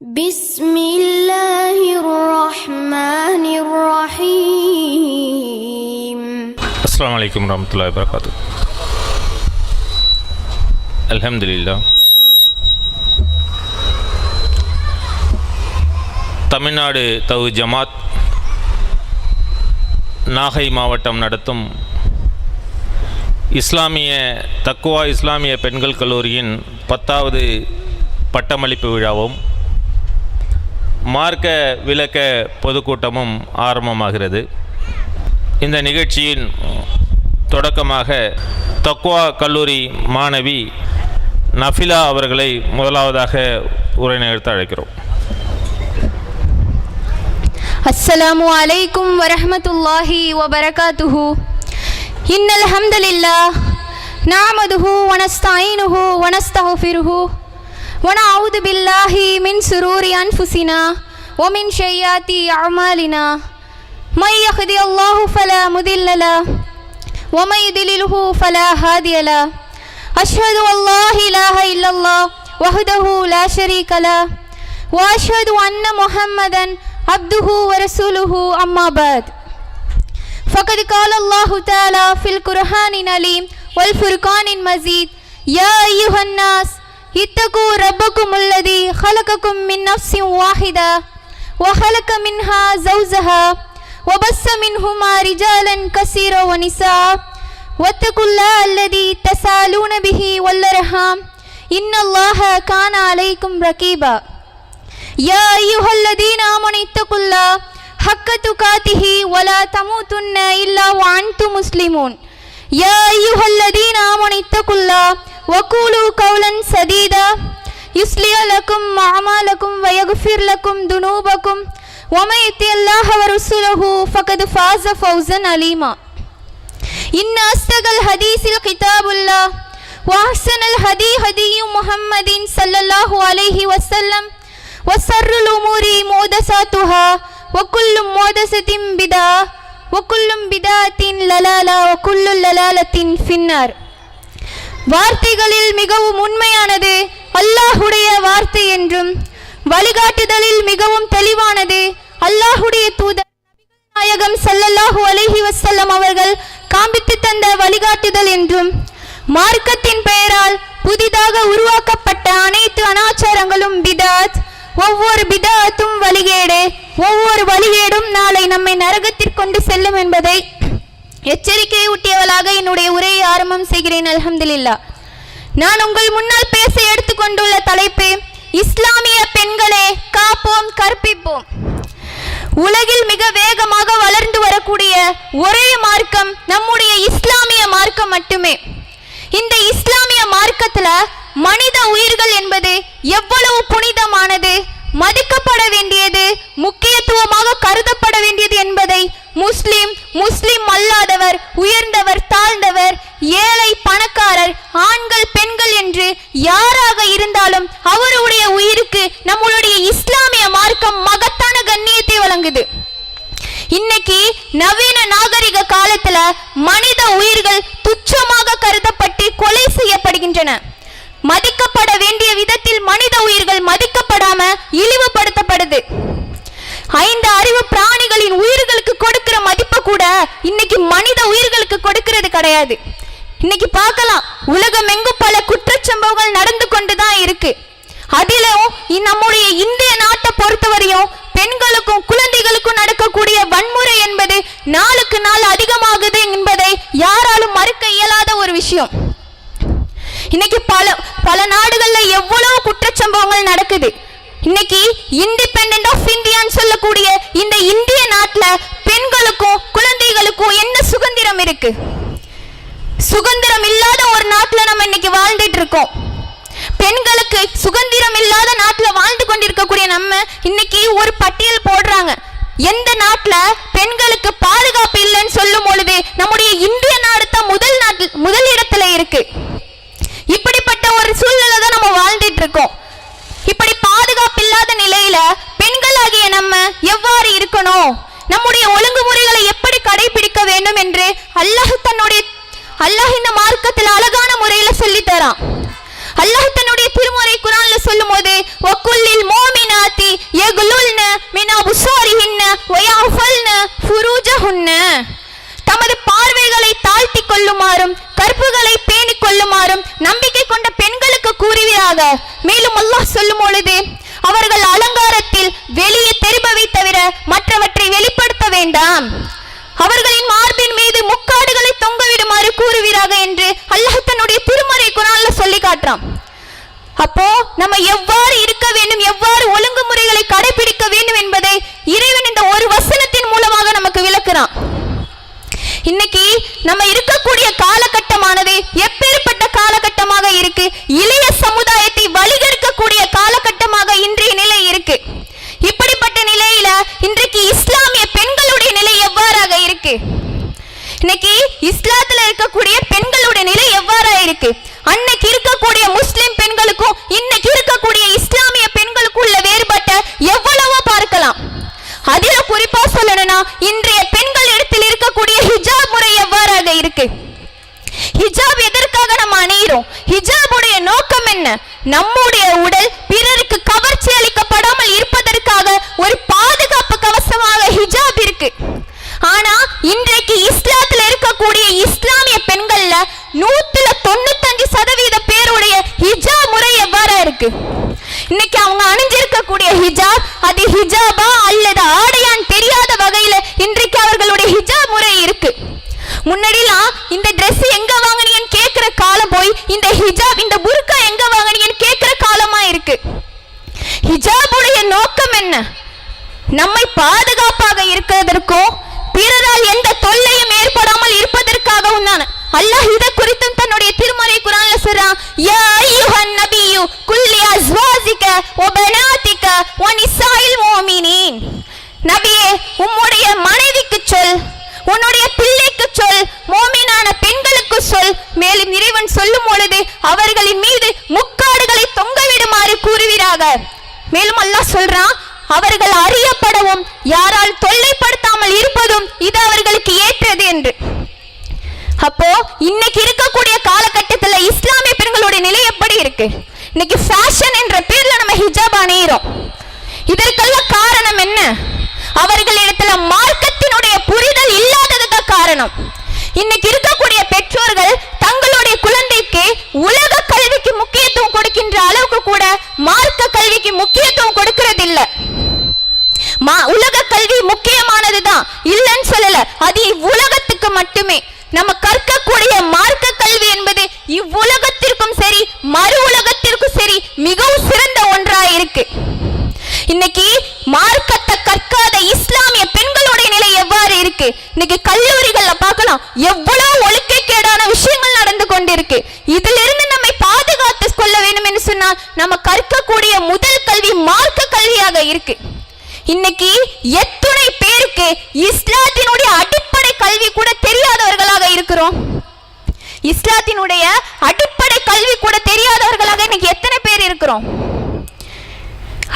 بسم الله الرحمن الرحيم அஸ்ஸலாமு அலைக்கும் வரமத்துல்லாஹி வரகாத்து அல்ஹம்துலில்லா தமிழ்நாடு தவு ஜமாத் நாகை மாவட்டம் நடத்தும் இஸ்லாமிய தக்குவா இஸ்லாமிய பெண்கள் கல்லூரியின் பத்தாவது பட்டமளிப்பு விழாவும் மார்க்க விளக்க பொதுக்கூட்டமும் ஆரம்பமாகிறது. இந்த நிகழ்ச்சியின் தொடக்கமாக தக்வா கல்லூரி மாணவி நஃபிலா அவர்களை முதலாவதாக உரை நிகழ்த்த அழைக்கிறோம். அஸ்ஸலாமு அலைக்கும் வரஹமத்துல்லாஹி வபரகாத்துஹு. இன்னல் ஹம்தலில்லா நாமதுஹு வனஸ்தாயினுஹு வனஸ்தஹுஃபிருஹு ونعوذ بالله من سرور أنفسنا ومن سيئات أعمالنا. من يهدي الله فلا مضل له ومن يضلله فلا هادي له. أشهد أن لا إله إلا الله وحده لا شريك له وأشهد أن محمدا عبده ورسوله. أما بعد فقد قال الله تعالى في القرآن العليم والفرقان المجيد يا أيها الناس اتقوا ربكم الذي خلقكم من نفس واحدة وخلق منها زوجها وبث منهما رجالا كثيرا ونساء واتقوا الله الذي تسالون به والأرحام إن الله كان عليكم رقيبا يا أيها الذين آمنوا اتقوا الله حق تقاته ولا تموتن إلا وأنتم مسلمون يا أيها الذين آمنوا اتقوا الله وقولوا قولا سديدا يصلح لكم أعمالكم ويغفر لكم ذنوبكم ومن يطع الله ورسوله فقد فاز فوزا عليما إن أصدق الحديث الكتاب الله وأحسن الهدي هدي محمد صلى الله عليه وسلم وسر الأمور محدثاتها وكل محدثة بدعة وكل بدعة للالة وكل للالة في النار வார்த்தைகளில் மிகவும் உண்மையானது அல்லாஹுடைய வார்த்தை என்றும் வழிகாட்டுதலில் மிகவும் தெளிவானது அல்லாஹுடைய தூதர் நாயகம் சல்லல்லாஹு அலஹி வசல்லம் அவர்கள் காண்பித்து தந்த வழிகாட்டுதல் என்றும் மார்க்கத்தின் பெயரால் புதிதாக உருவாக்கப்பட்ட அனைத்து அனாச்சாரங்களும் பிதாத். ஒவ்வொரு பிதாத்தும் வழிகேடு ஒவ்வொரு வழிகேடும் நாளை நம்மை நரகத்திற்கு கொண்டு செல்லும் என்பதை எச்சரிக்கை ஊட்டியவளாக என்னுடைய உரையை ஆரம்பம் செய்கிறேன் அலமதுல்லா நான் உங்கள் முன்னால் பேச எடுத்துக்கொண்டுள்ள தலைப்பு இஸ்லாமிய பெண்களே காப்போம் கற்பிப்போம். உலகில் மிக வேகமாக வளர்ந்து வரக்கூடிய ஒரே மார்க்கம் நம்முடைய இஸ்லாமிய மார்க்கம் மட்டுமே. இந்த இஸ்லாமிய மார்க்கத்துல மனித உயிர்கள் என்பது எவ்வளவு புனிதமானது மதிக்கப்பட வேண்டியது முக்கியத்துவமாக கருதப்பட வேண்டியது என்பதை முஸ்லிம் முஸ்லிம் அல்லாதவர் உயர்ந்தவர் தாழ்ந்தவர் ஏழை பணக்காரர் ஆண்கள் பெண்கள் என்று யாராக இருந்தாலும் அவருடைய உயிருக்கு நம்மளுடைய இஸ்லாமிய மார்க்கம் மகத்தான கண்ணியத்தை வழங்குது. இன்னைக்கு நவீன நாகரிக காலத்துல மனித உயிர்கள் துச்சமாக கருதப்பட்டு கொலை செய்யப்படுகின்றன மதிக்கப்பட வேண்டிய விதத்தில் மனித உயிர்கள் மதிக்கப்படாம இழிவுபடுத்தப்படுது ஐந்து அறிவு பிராணிகளின் உயிர்களுக்கு கொடுக்கிற மதிப்பை கூட இன்னைக்கு மனித உயிர்களுக்கு கொடுக்கிறது கிடையாது. இன்னைக்கு பார்க்கலாம் உலகம் எங்கும் பல குற்றச்சம்பவங்கள் நடந்து கொண்டுதான் இருக்கு. அதிலும் நம்முடைய இந்திய நாட்டை பொறுத்தவரையும் பெண்களுக்கும் குழந்தைகளுக்கும் நடக்கக்கூடிய வன்முறை என்பது நாளுக்கு நாள் அதிகமாகுது என்பதை யாராலும் மறுக்க இயலாத ஒரு விஷயம். இன்னைக்கு பல பல நாடுகள்ல எவ்வளவு குற்றச்சம்பவங்கள் நடக்குது. இன்னைக்கு இண்டிபெண்ட் ஆஃப் இந்தியான்னு சொல்லக்கூடிய இந்த இந்திய நாட்டுல பெண்களுக்கும் குழந்தைகளுக்கும் என்ன சுதந்திரம் இருக்கு? சுதந்திரம் இல்லாத ஒரு நாட்டுல நம்ம இன்னைக்கு வாழ்ந்துட்டு இருக்கோம். பெண்களுக்கு சுதந்திரம் இல்லாத நாட்டுல வாழ்ந்து கொண்டிருக்கக்கூடிய நம்ம இன்னைக்கு ஒரு பட்டியல் போடுறாங்க. எந்த நாட்டுல பெண்களுக்கு பாதுகாப்பு இல்லைன்னு சொல்லும் பொழுது நம்முடைய இந்திய நாடு தான் முதல் நாட்டில் முதல் இடத்துல இருக்கு. இப்படிப்பட்ட ஒரு சூழ்நிலை தான் நம்ம வாழ்ந்துட்டு இருக்கோம். இப்படி பாதுகாப்பு இல்லாத நிலையில பெண்களாகிய நம்ம எவ்வாறு இருக்கணும்? நம்முடைய ஒழுங்குமுறைகளை எப்படி கடைபிடிக்க வேண்டும் என்று அல்லாஹ் தன்னுடைய அல்லாஹ் இந்த மார்க்கத்தில் அழகான முறையில சொல்லி தரான். அல்லாஹ் தன்னுடைய திருமுறை குரான்ல சொல்லும் போது ஒக்குள்ளில் மோமி அவர்கள் அலங்காரத்தில் வெளியே தெரிபவை தவிர மற்றவற்றை வெளிப்படுத்த வேண்டாம் அவர்களின் மார்பின் மீது முக்காடுகளை தொங்கவிடுமாறு கூறுவீராக என்று அல்லாஹ் தன்னுடைய திருமறை குரான்ல சொல்லி காட்டுறான் அப்போ நம்ம எவ்வாறு இருக்க வேண்டும் எவ்வாறு ஒழுங்குமுறைகளை கடைபிடிக்க வேண்டும் என்பதை இறைவன் இந்த ஒரு வசனத்தின் மூலமாக நமக்கு விளக்குறான். இன்னைக்கு நம்ம இருக்கக்கூடிய காலகட்டமானது எப்பேற்பட்ட காலகட்டமாக இருக்கு? இளைய சமுதாயத்தை வழிகெடுக்கக்கூடிய காலகட்டமாக இன்றைய நிலை இருக்கு. இப்படிப்பட்ட நிலையில இன்றைக்கு இஸ்லாமிய பெண்களுடைய நிலை எவ்வாறாக இருக்கு? இன்னைக்கு இஸ்லாத்துல இருக்கக்கூடிய பெண்களுடைய நிலை எவ்வாறாக இருக்கு அன்னைக்கு இருக்கக்கூடிய முஸ்லிம் பெண்களுக்கும் இன்னைக்கு இருக்கக்கூடிய இஸ்லாமிய பெண்களுக்கும் உள்ள வேறுபாட்டை எவ்வளவோ பார்க்கலாம் அதில குறிப்பா சொல்லணும்னா இன்றைய பெண்கள் இடத்தில் இருக்கக்கூடிய ஹிஜாப் முறை எவ்வாறாக இருக்கு ஹிஜாப் எதற்காக நம்ம அணியிறோம் ஹிஜாபுடைய நோக்கம் என்ன நம்முடைய உடல் பிறருக்கு கவர்ச்சி அளிக்கப்படாமல் இருப்பதற்காக ஒரு பாதுகாப்பு கவசமாக ஹிஜாப் இருக்கு ஆனா இன்றைக்கு இஸ்லாத்துல இருக்கக்கூடிய இஸ்லாமிய பெண்கள்ல நூத்துல தொண்ணூத்தஞ்சு சதவீத பேருடைய ஹிஜாப் முறை எவ்வாறா இருக்கு இன்னைக்கு அவங்க அணிஞ்சிருக்கக்கூடிய ஹிஜாப் அது ஹிஜாபா அல்லது ஆடையான்னு தெரியாத வகையில இன்றைக்கு அவர்களுடைய ஹிஜாப் முறை இருக்கு முன்னாடிலாம் இந்த Dress எங்க வாங்குனீங்கன்னு கேக்குற காலம் போய் இந்த ஹிஜாப் இந்த புர்கா எங்க வாங்குனீங்கன்னு கேக்குற காலமா இருக்கு ஹிஜாபுடைய நோக்கம் என்ன நம்மை பாதுகாப்பாக இருக்கிறதற்கும் பிறரால் எந்த தொல்லையும் ஏற்படாமல் இருப்பதற்காகவும் தான் அல்லாஹ் இத குறித்தும் தன்னுடைய திருமறை குரான்ல சொல்றான் யா அய்யுஹன் நபியு குல்லி அஸ்வாஜிக வ பனாதிக வ நிசாயில் முஃமினீன் நபியே உம்முடைய மனைவிக்கு சொல் உன்னுடைய பிள்ளைக்கு சொல் மோமினான பெண்களுக்கு சொல். மேலும் இறைவன் சொல்லும் பொழுது அவர்களின் மீது முக்காடுகளை தொங்கவிடுமாறு கூறுவீராக. மேலும் அல்லாஹ் சொல்றான் அவர்கள் அறியப்படவும் யாரால் தொல்லைப்படுத்தாமல் இருப்பதும் இது அவர்களுக்கு ஏற்றது என்று. அப்போ இன்னைக்கு இருக்கக்கூடிய காலகட்டத்துல இஸ்லாமிய பெண்களுடைய நிலை எப்படி இருக்கு? இன்னைக்கு ஃபேஷன் என்ற பேர்ல நம்ம ஹிஜாப் அணியிறோம். இதற்கெல்லாம் காரணம் என்ன? அவர்களிடத்துல மார்க்கத்தினுடைய புரிதல் இல்லாததுக்கு காரணம். இன்னைக்கு இருக்கக்கூடிய பெற்றோர்கள் தங்களுடைய குழந்தைக்கு உலக கல்விக்கு முக்கியத்துவம் கொடுக்கின்ற அளவுக்கு கூட மார்க்க கல்விக்கு முக்கியத்துவம் கொடுக்கிறது இல்ல மா உலக கல்வி முக்கியமானதுதான். இல்லைன்னு சொல்லல. அது இவ்வுலகத்துக்கு மட்டுமே. நம்ம கற்கக்கூடிய மார்க்க கல்வி என்பது இவ்வுலகத்திற்கும் சரி மறு உலகத்திற்கும் சரி மிகவும் சிறந்த ஒன்றா இருக்கு. இன்னைக்கு மார்க்கத்தை கற்காத இஸ்லாமிய பெண்களுடைய நிலை எவ்வாறு இருக்கு? இன்னைக்கு கல்லூரிகள்ல பார்க்கலாம் எவ்வளவு ஒழுக்கக்கேடான விஷயங்கள் நடந்து கொண்டிருக்கு. இதிலிருந்து நம்மை பாதுகாத்து கொள்ள வேண்டும் என்று சொன்னால் நம்ம கற்கக்கூடிய முதல் கல்வி மார்க்க கல்வியாக இருக்கு. இன்னைக்கு எத்துணை பேருக்கு இஸ்லாத்தினுடைய அடிப்படை கல்வி கூட தெரியாதவர்களாக இருக்கிறோம். இஸ்லாத்தினுடைய அடிப்படை கல்வி கூட தெரியாதவர்களாக இன்னைக்கு எத்தனை பேர் இருக்கிறோம்?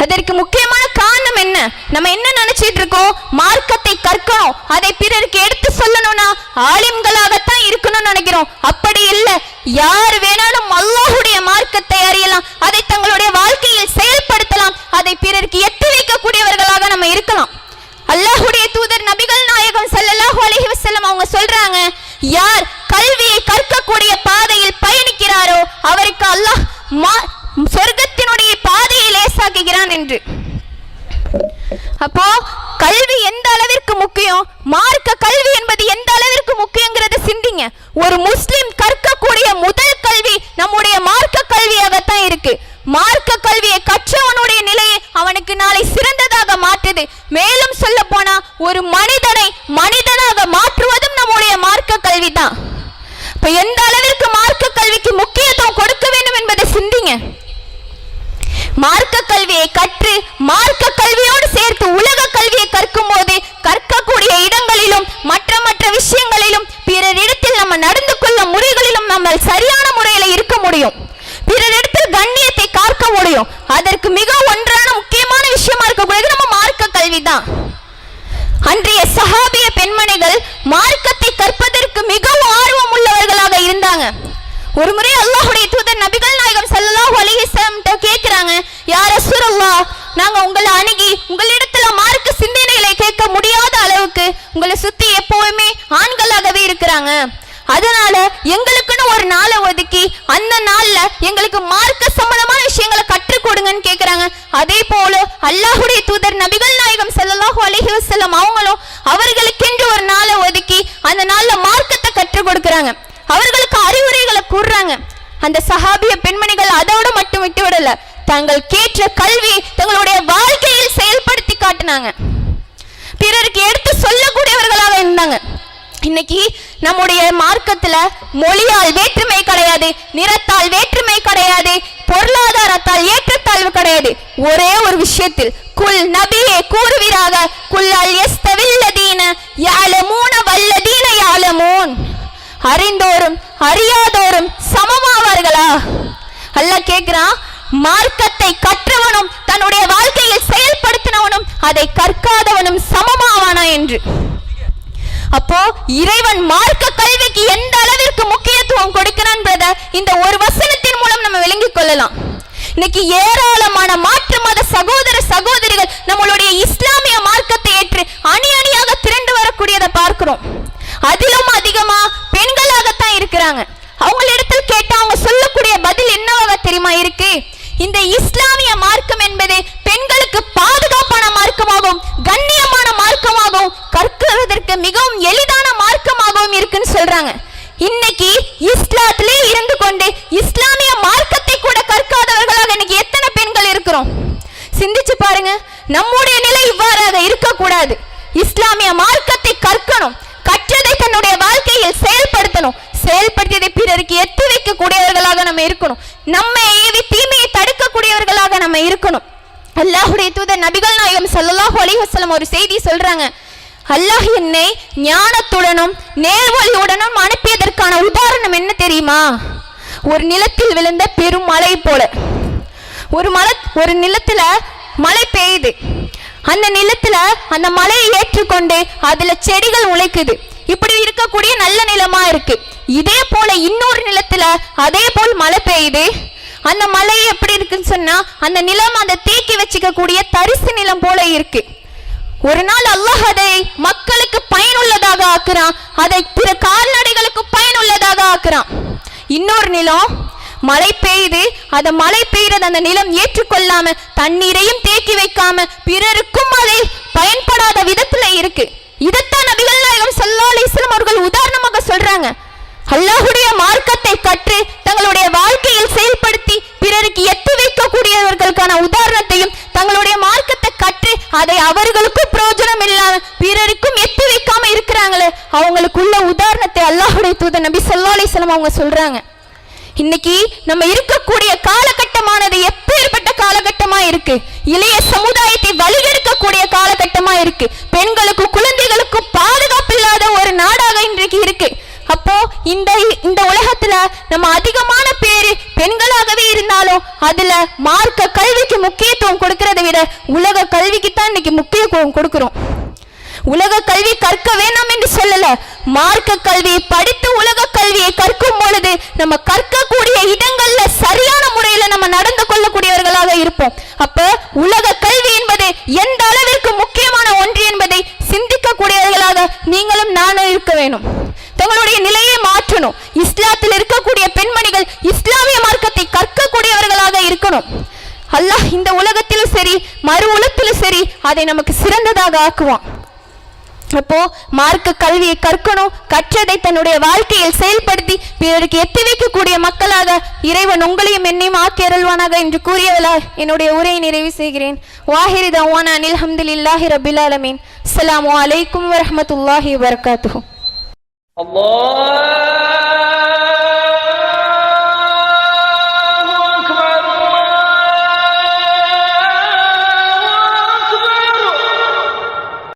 அதற்கு முக்கியமான காரணம் என்ன? நம்ம என்ன நினைச்சிட்டு இருக்கோம்? மார்க்கத்தை கற்கணும் அதை பிறருக்கு எடுத்து சொல்லணும்னா ஆலிம்களாகத்தான் இருக்கணும்னு நினைக்கிறோம். அப்படி இல்லை. யார் வேணாலும் அல்லாஹுடைய மார்க்கத்தை அறியலாம். அதை தங்களுடைய வாழ்க்கையில் செயல்படுத்தலாம் அதை பிறருக்கு எட்டி வைக்கக்கூடியவர்களாக நம்ம இருக்கலாம் அல்லாஹ்வுடைய தூதர் நபிகள் நாயகம் ஸல்லல்லாஹு அலைஹி வஸல்லம் அவங்க சொல்றாங்க யார் கல்வியை கற்கக்கூடிய பாதையில் பயணிக்கிறாரோ அவருக்கு அல்லாஹ் சொர்க்கத்தினுடைய பாதையை லேசாக்குகிறான் என்று. அப்போ கல்வி எந்த அளவிற்கு முக்கியம்? மார்க்க கல்வி என்பது எந்த அளவிற்கு முக்கியங்கிறத சிந்திங்க. ஒரு முஸ்லிம் கற்கக்கூடிய முதல் கல்வி நம்முடைய மார்க்க கல்வியாகத்தான் இருக்கு மார்க்க கல்வியை கற்றவனுடைய நிலையை அவனுக்கு நாளை சிறந்ததாக மாற்றுது மேலும் சொல்ல போனா ஒரு மனிதனை மனிதனாக மாற்றுவதும் நம்முடைய மார்க்க கல்விதான் இப்ப எந்த அளவிற்கு மார்க்க கல்விக்கு முக்கியத்துவம் கொடுக்க வேண்டும் என்பதை சிந்திங்க மார்க்க கல்வியை கற்று மார்க்க கல்வியோடு சேர்த்து உலக கல்வியை கற்கும் போது கற்கக்கூடிய இடங்களிலும் மற்ற மற்ற விஷயங்களிலும் பிறரிடத்தில் நம்ம நடந்து கொள்ள முறைகளிலும் நம்ம சரியான முறையில இருக்க முடியும் பிறரிடத்தில் கண்ணியத்தை காக்க முடியும் அதற்கு மிக ஒன்றான முக்கியமான விஷயமா இருக்கக்கூடியது நம்ம மார்க்க கல்விதான் அன்றைய சஹாபிய பெண்மணிகள் மார்க்கத்தை கற்பதற்கு மிகவும் ஆர்வம் உள்ளவர்களாக இருந்தாங்க ஒரு முறை அல்லாஹ்வுடைய தூதர் நபிகள் நாயகம் ஸல்லல்லாஹு அலைஹி வஸல்லம் கேக்குறாங்க யா ரசூலல்லாஹ் நாங்க உங்களை அணுகி உங்களிடத்துல மார்க்க சிந்தனைகளை கேட்க முடியாத அளவுக்கு உங்களை சுத்தி எப்பவுமே ஆண்களாகவே இருக்கிறாங்க. அதனால எங்களுக்குன்னு ஒரு நாளை ஒதுக்கி அந்த நாள்ல எங்களுக்கு மார்க்க சம்பந்தமான விஷயங்களை கற்றுக் கொடுங்கன்னு கேக்குறாங்க. அதே போல அல்லாஹுடைய தூதர் நபிகள் நாயகம் செல்லலாஹு அலைஹி வஸல்லம் அவங்களும் அவர்களுக்கென்று ஒரு நாளை ஒதுக்கி அந்த நாள்ல மார்க்கத்தை கற்றுக் கொடுக்குறாங்க. அவர்களுக்கு அறிவுரைகளை கூறுறாங்க. அந்த சஹாபிய பெண்மணிகள் அதோட மட்டும் விட்டு விடல. தங்கள் கேட்ட கல்வி தங்களுடைய வாழ்க்கையில் செயல்படுத்தி காட்டினாங்க. பிறருக்கு எடுத்து சொல்லக்கூடியவர்களாக இருந்தாங்க. இன்னைக்கு நம்முடைய மார்க்கத்துல மொழியால் வேற்றுமை கிடையாது நிறத்தால் வேற்றுமை கிடையாது பொருளாதாரத்தால் ஏற்றத்தாழ்வு கிடையாது. ஒரே ஒரு விஷயத்தில் குல் நபியே கூறுவீராக குல்லால் எஸ்தவில்லதீன யாழமூன வல்லதீன யாழமூன் அறிந்தோரும் அறியாதோரும் சமமாவார்களா? அல்ல கேக்குறான் மார்க்கத்தை கற்றவனும் தன்னுடைய வாழ்க்கையில் செயல்படுத்தினவனும் அதை கற்காதவனும் சமமாவானா என்று. அப்போ இறைவன் மார்க்க கல்விக்கு எந்த அளவிற்கு முக்கியத்துவம் கொடுக்கிறான் பிரதர் இந்த ஒரு வசனத்தின் மூலம் நம்ம விளங்கிக் கொள்ளலாம். இன்னைக்கு ஏராளமான மாற்று மத சகோதர சகோதரிகள் நம்மளுடைய இஸ்லாமிய மார்க்கத்தை ஏற்று அணி அணியாக திரண்டு வரக்கூடியதை பார்க்கிறோம். அதிலும் அதிகமா பெண்களாகத்தான் இருக்கிறாங்க அவங்களிடத்தில் கேட்டா அவங்க சொல்லக்கூடிய பதில் என்னவாக தெரியுமா இருக்கு இந்த இஸ்லாமிய மார்க்கம் என்பது பெண்களுக்கு பாதுகாப்பான மார்க்கமாகவும் கண்ணியமான மார்க்கமாகவும் கற்கிறதற்கு மிகவும் எளிதான மார்க்கமாகவும் இருக்குன்னு சொல்றாங்க இன்னைக்கு இஸ்லாத்திலே இருந்து கொண்டு இஸ்லாமிய மார்க்கத்தை கூட கற்காதவர்களாக இன்னைக்கு எத்தனை பெண்கள் இருக்கிறோம் சிந்திச்சு பாருங்க நம்முடைய நிலை இவ்வாறாக இருக்கக்கூடாது இஸ்லாமிய மார்க்கத்தை கற்கணும் கற்றதை தன்னுடைய வாழ்க்கையில் செயல்படுத்தணும் செயல்படுத்தியதை பிறருக்கு எத்தி வைக்கக்கூடியவர்களாக நம்ம இருக்கணும். நம்ம ஏவி தீமையை தடுக்கக்கூடியவர்களாக நம்ம இருக்கணும். அல்லாஹுடைய தூதர் நபிகள் நாயகம் சல்லாஹூ அலிஹசலம் ஒரு செய்தி சொல்றாங்க. அல்லாஹ் என்னை ஞானத்துடனும் நேர்வழியுடனும் அனுப்பியதற்கான உதாரணம் என்ன தெரியுமா? ஒரு நிலத்தில் விழுந்த பெரும் மழை போல. ஒரு மலை ஒரு நிலத்துல மழை பெய்யுது. அந்த நிலத்துல அந்த மழையை ஏற்றுக்கொண்டு அதுல செடிகள் உழைக்குது இப்படி இருக்கக்கூடிய நல்ல நிலமா இருக்கு. இதே போல இன்னொரு நிலத்துல அதே போல் மழை பெய்யுது. அந்த மலை எப்படி இருக்குன்னு சொன்னா அந்த நிலம் அந்த தேக்கி வச்சுக்க கூடிய தரிசு நிலம் போல இருக்கு. ஒரு நாள் அல்லாஹ் அதை மக்களுக்கு பயனுள்ளதாக ஆக்குறான். அதை பிற கால்நடைகளுக்கு பயனுள்ளதாக ஆக்குறான். இன்னொரு நிலம் மழை பெய்யுது. அந்த மழை பெய்யறது அந்த நிலம் ஏற்றுக்கொள்ளாம தண்ணீரையும் தேக்கி வைக்காம பிறருக்கும் அதை பயன்படாத விதத்துல இருக்கு. இதைத்தான் நபிகள் நாயகம் ஸல்லல்லாஹு அலைஹி அவர்கள் உதாரணமாக சொல்றாங்க. அல்லாஹுடைய மார்க்கத்தை கற்று தங்களுடைய வாழ்க்கையில் செயல்படுத்தி பிறருக்கு எத்தி வைக்கக்கூடியவர்களுக்கான உதாரணத்தையும் தங்களுடைய மார்க்கத்தை கற்று அதை அவர்களுக்கும் பிரயோஜனம் இல்லாம பிறருக்கும் எத்தி வைக்காம இருக்கிறாங்களே அவங்களுக்குள்ள உதாரணத்தை அல்லாஹுடைய தூதர் நபி ஸல்லல்லாஹு அலைஹி அவங்க சொல்றாங்க. இன்னைக்கு நம்ம இருக்கக்கூடிய காலகட்டமானது எப்பேற்பட்ட காலகட்டமா இருக்கு? இளைய சமுதாயத்தை வழிகெடுக்கக்கூடிய காலகட்டமா இருக்கு பெண்களுக்கும் குழந்தைகளுக்கும் பாதுகாப்பு இல்லாத ஒரு நாடாக இன்றைக்கு இருக்கு அப்போ இந்த இந்த உலகத்துல நம்ம அதிகமான பேரு பெண்களாகவே இருந்தாலும் அதுல மார்க்க கல்விக்கு முக்கியத்துவம் கொடுக்கறதை விட உலக கல்விக்கு தான் இன்னைக்கு முக்கியத்துவம் கொடுக்கிறோம். உலக கல்வி கற்க வேண்டாம் என்று சொல்லல. மார்க்க கல்வியை படித்து உலக கல்வியை கற்கும் பொழுது நம்ம கற்கக்கூடிய இடங்கள்ல சரியான முறையில நம்ம நடந்து கொள்ளக்கூடியவர்களாக இருப்போம் அப்ப உலக கல்வி என்பது எந்த அளவிற்கு முக்கியமான ஒன்று என்பதை சிந்திக்கக்கூடியவர்களாக நீங்களும் நானும் இருக்க வேணும் தங்களுடைய நிலையை மாற்றணும் இஸ்லாத்தில் இருக்கக்கூடிய பெண்மணிகள் இஸ்லாமிய மார்க்கத்தை கற்கக்கூடியவர்களாக இருக்கணும் அல்லாஹ் இந்த உலகத்திலும் சரி மறு உலகத்திலும் சரி அதை நமக்கு சிறந்ததாக ஆக்குவான். அப்போ மார்க்க கல்வியை கற்கணும் கற்றதை தன்னுடைய வாழ்க்கையில் செயல்படுத்தி பிறருக்கு எத்தி வைக்கக்கூடிய மக்களாக இறைவன் உங்களையும் என்னையும் ஆக்கியருள்வானாக என்று கூறியவளால் என்னுடைய உரையை நிறைவு செய்கிறேன். வாஹிரி தவானா அனில் ஹம்துலில்லாஹி ரபில் அலமீன் அஸ்லாம் வலைக்கும் வரமத்துல்லாஹி வரகாத்து